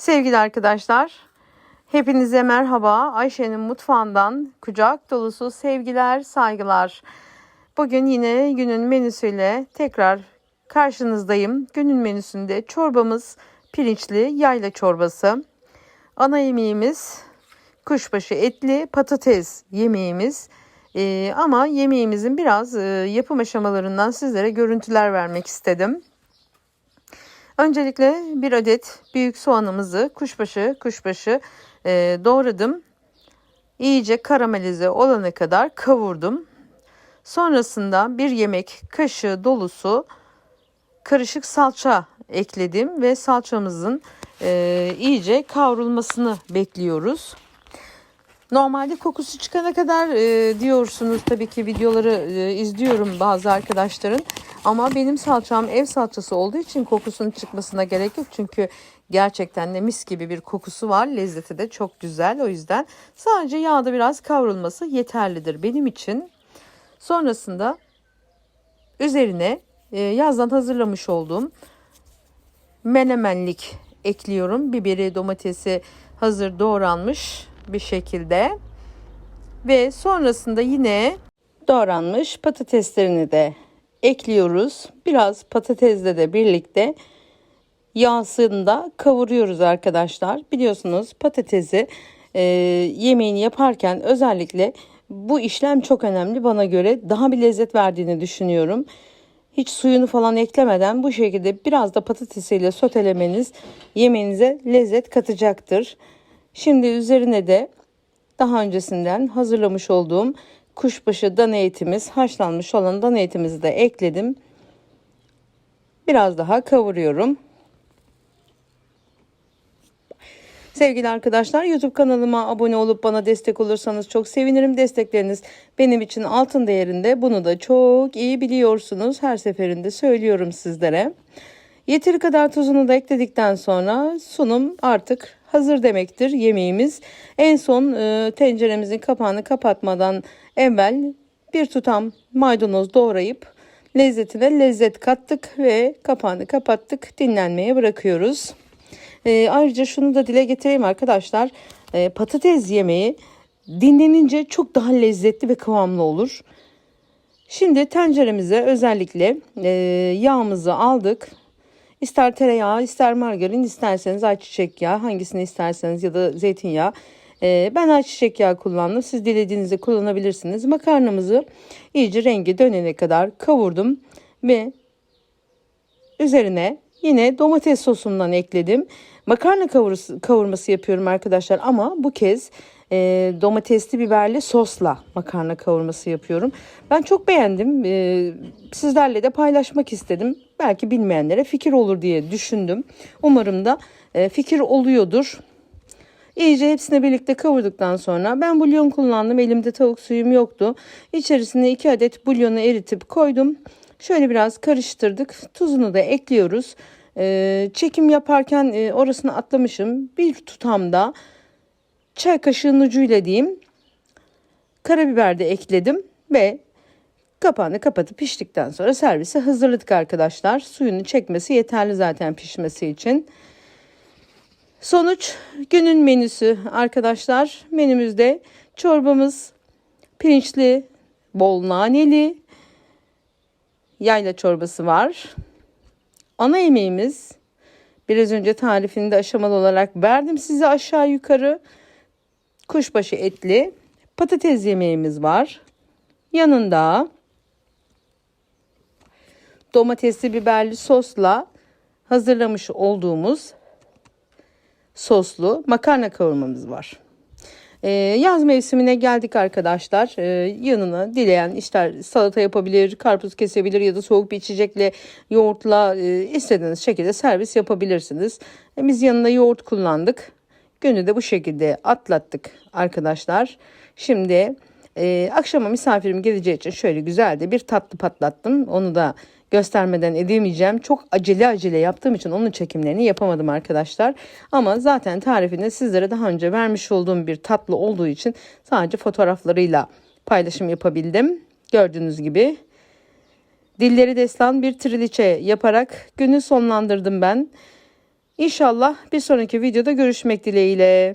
Sevgili arkadaşlar, hepinize merhaba. Ayşe'nin mutfağından kucak dolusu sevgiler, saygılar. Bugün yine günün menüsüyle tekrar karşınızdayım. Günün menüsünde çorbamız pirinçli yayla çorbası. Ana yemeğimiz kuşbaşı etli patates yemeğimiz. Ee, ama yemeğimizin biraz e, yapım aşamalarından sizlere görüntüler vermek istedim. Öncelikle bir adet büyük soğanımızı kuşbaşı kuşbaşı e, doğradım. İyice karamelize olana kadar kavurdum. Sonrasında bir yemek kaşığı dolusu karışık salça ekledim ve salçamızın e, iyice kavrulmasını bekliyoruz. Normalde kokusu çıkana kadar e, diyorsunuz tabii ki videoları e, izliyorum bazı arkadaşların. Ama benim salçam ev salçası olduğu için kokusunun çıkmasına gerek yok. Çünkü gerçekten de mis gibi bir kokusu var. Lezzeti de çok güzel. O yüzden sadece yağda biraz kavrulması yeterlidir benim için. Sonrasında üzerine e, yazdan hazırlamış olduğum menemenlik ekliyorum. Biberi, domatesi hazır doğranmış bir şekilde. Ve sonrasında yine doğranmış patateslerini de ekliyoruz. Biraz patatesle de birlikte yağsında kavuruyoruz arkadaşlar. Biliyorsunuz patatesi e, yemeğini yaparken özellikle bu işlem çok önemli bana göre. Daha bir lezzet verdiğini düşünüyorum. Hiç suyunu falan eklemeden bu şekilde biraz da patatesiyle sotelemeniz yemeğinize lezzet katacaktır. Şimdi üzerine de daha öncesinden hazırlamış olduğum kuşbaşı dana etimiz, haşlanmış olan dana etimizi de ekledim. Biraz daha kavuruyorum. Sevgili arkadaşlar YouTube kanalıma abone olup bana destek olursanız çok sevinirim. Destekleriniz benim için altın değerinde. Bunu da çok iyi biliyorsunuz. Her seferinde söylüyorum sizlere. Yeteri kadar tuzunu da ekledikten sonra sunum artık hazır demektir yemeğimiz. En son e, tenceremizin kapağını kapatmadan evvel bir tutam maydanoz doğrayıp lezzetine lezzet kattık ve kapağını kapattık dinlenmeye bırakıyoruz. E, ayrıca şunu da dile getireyim arkadaşlar e, patates yemeği dinlenince çok daha lezzetli ve kıvamlı olur. Şimdi tenceremize özellikle e, yağımızı aldık. İster tereyağı, ister margarin, isterseniz ayçiçek yağı, hangisini isterseniz ya da zeytinyağı. Ee, ben ayçiçek yağı kullandım. Siz dilediğinizde kullanabilirsiniz. Makarnamızı iyice rengi dönene kadar kavurdum ve üzerine yine domates sosumdan ekledim. Makarna kavurması, kavurması yapıyorum arkadaşlar ama bu kez e, domatesli biberli sosla makarna kavurması yapıyorum. Ben çok beğendim. E, sizlerle de paylaşmak istedim. Belki bilmeyenlere fikir olur diye düşündüm. Umarım da e, fikir oluyordur. İyice hepsini birlikte kavurduktan sonra ben bulyon kullandım. Elimde tavuk suyum yoktu. İçerisine 2 adet bulyonu eritip koydum. Şöyle biraz karıştırdık. Tuzunu da ekliyoruz. Ee, çekim yaparken e, orasını atlamışım. Bir tutamda çay kaşığının ucuyla diyeyim karabiber de ekledim ve kapağını kapatıp piştikten sonra servise hazırladık arkadaşlar. Suyunu çekmesi yeterli zaten pişmesi için. Sonuç günün menüsü arkadaşlar. Menümüzde çorbamız pirinçli, bol naneli, yayla çorbası var. Ana yemeğimiz biraz önce tarifini de aşamalı olarak verdim size aşağı yukarı. Kuşbaşı etli patates yemeğimiz var. Yanında domatesli biberli sosla hazırlamış olduğumuz soslu makarna kavurmamız var. Ee, yaz mevsimine geldik arkadaşlar. Ee, yanına dileyen ister salata yapabilir, karpuz kesebilir ya da soğuk bir içecekle yoğurtla e, istediğiniz şekilde servis yapabilirsiniz. E, biz yanına yoğurt kullandık. Günü de bu şekilde atlattık arkadaşlar. Şimdi e, akşama misafirim geleceği için şöyle güzel de bir tatlı patlattım. Onu da göstermeden edemeyeceğim. Çok acele acele yaptığım için onun çekimlerini yapamadım arkadaşlar. Ama zaten tarifini sizlere daha önce vermiş olduğum bir tatlı olduğu için sadece fotoğraflarıyla paylaşım yapabildim. Gördüğünüz gibi dilleri destan bir triliçe yaparak günü sonlandırdım ben. İnşallah bir sonraki videoda görüşmek dileğiyle.